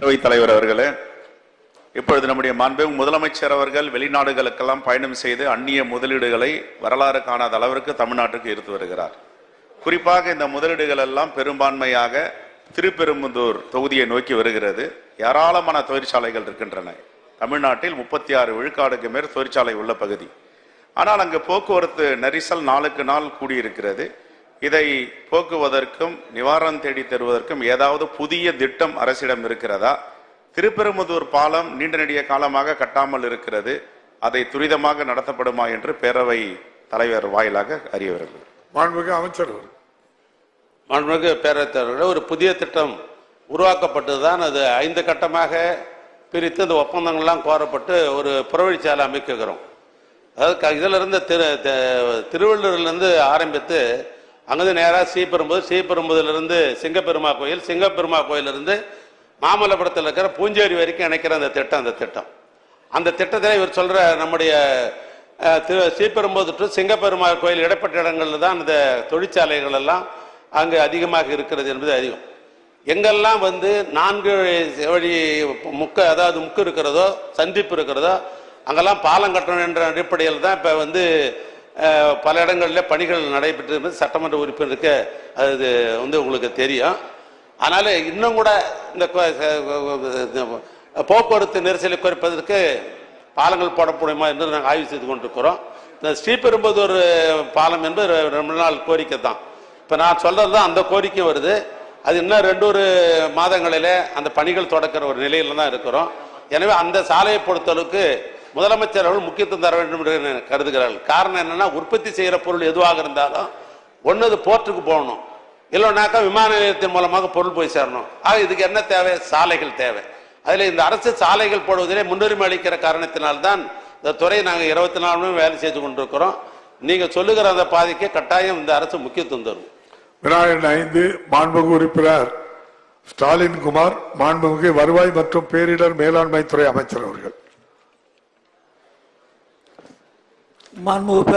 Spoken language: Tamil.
பேரவைத் தலைவர் அவர்களே இப்பொழுது நம்முடைய மாண்பு முதலமைச்சர் அவர்கள் வெளிநாடுகளுக்கெல்லாம் பயணம் செய்து அந்நிய முதலீடுகளை வரலாறு காணாத அளவிற்கு தமிழ்நாட்டுக்கு ஈர்த்து வருகிறார். குறிப்பாக இந்த முதலீடுகள் எல்லாம் பெரும்பான்மையாக திருப்பெரும்புதூர் தொகுதியை நோக்கி வருகிறது. ஏராளமான தொழிற்சாலைகள் இருக்கின்றன. தமிழ்நாட்டில் முப்பத்தி ஆறு விழுக்காடுக்கு மேல் தொழிற்சாலை உள்ள பகுதி. ஆனால் அங்கு போக்குவரத்து நெரிசல் நாளுக்கு நாள் கூடியிருக்கிறது. இதை போக்குவதற்கும் நிவாரணம் தேடி தருவதற்கும் ஏதாவது புதிய திட்டம் அரசிடம் இருக்கிறதா? திருப்பெரும்புதூர் பாலம் நீண்ட நெடிய காலமாக கட்டாமல் இருக்கிறது. அதை துரிதமாக நடத்தப்படுமா என்று பேரவை தலைவர் வாயிலாக அறிய வருகிறது மாண்புமிகு அமைச்சர் அவர்கள். மாண்புமிகு பேரவைத் தலைவர்களே ஒரு புதிய திட்டம் உருவாக்கப்பட்டதுதான் அது ஐந்து கட்டமாக பிரித்து இந்த ஒப்பந்தங்கள்லாம் கோரப்பட்டு ஒரு புறவழிச்சாலை அமைக்கிறோம் அதாவது க- இதுல இருந்து திரு த- திருவள்ளூர்லேருந்து ஆரம்பித்து அங்கிருந்து நேராக ஸ்ரீபெரும்புதூர் ஸ்ரீபெரும்புதூர்லேருந்து சிங்கப்பெருமா கோயில் சிங்கப்பெருமா கோயிலிருந்து மாமல்லபுரத்தில் இருக்கிற பூஞ்சேரி வரைக்கும் இணைக்கிற அந்த திட்டம் அந்த திட்டம். அந்த திட்டத்தில் இவர் சொல்கிற நம்முடைய திரு ஸ்ரீபெரும்புதூர் டு சிங்கப்பெருமா கோயில் இடைப்பட்ட இடங்களில் தான் அந்த தொழிற்சாலைகள் எல்லாம் அங்கு அதிகமாக இருக்கிறது என்பது அதிகம் எங்கெல்லாம் வந்து நான்கு வழி முக்க அதாவது முக்கு இருக்கிறதோ சந்திப்பு இருக்கிறதோ அங்கெல்லாம் பாலம் கட்டணும் என்ற அடிப்படையில் தான் இப்போ வந்து பல இடங்களில் பணிகள் நடைபெற்று சட்டமன்ற உறுப்பினருக்கு அது வந்து உங்களுக்கு தெரியும். அதனால இன்னும் கூட இந்த போக்குவரத்து நெரிசலை குறைப்பதற்கு பாலங்கள் போட முடியுமா என்று நாங்கள் ஆய்வு செய்து கொண்டிருக்கிறோம். இந்த ஸ்ரீபெரும்புதூர் பாலம் என்பது ரெண்டு ரொம்ப நாள் கோரிக்கை தான். இப்போ நான் சொல்கிறது தான் அந்த கோரிக்கை வருது. அது இன்னும் ரெண்டு ஒரு மாதங்களில் அந்த பணிகள் தொடக்கிற ஒரு நிலையில் தான் இருக்கிறோம். எனவே அந்த சாலையை பொறுத்தளவுக்கு முதலமைச்சர் அவர்கள் முக்கியத்துவம் தர வேண்டும் என்று கருதுகிறார்கள்? காரணம் என்னன்னா உற்பத்தி செய்கிற பொருள் எதுவாக இருந்தாலும் ஒன்று அது போர்ட்டுக்கு போகணும். இல்லைனாக்கா விமான நிலையத்தின் மூலமாக பொருள் போய் சேரணும். ஆக இதுக்கு என்ன தேவை? சாலைகள் தேவை. அதில் இந்த அரசு சாலைகள் போடுவதிலே முன்னுரிமை அளிக்கிற காரணத்தினால்தான் இந்த துறை நாங்கள் இருபத்தி நாலு மணி வேலை செய்து கொண்டிருக்கிறோம். நீங்கள் சொல்லுகிற அந்த பாதைக்கு கட்டாயம் இந்த அரசு முக்கியத்துவம் தரும். விநாயகன் ஐந்து மாண்புமிகு உறுப்பினர் ஸ்டாலின் குமார் மாண்புமிகு வருவாய் மற்றும் பேரிடர் மேலாண்மை துறை அமைச்சர் அவர்கள். மாண்புமிகு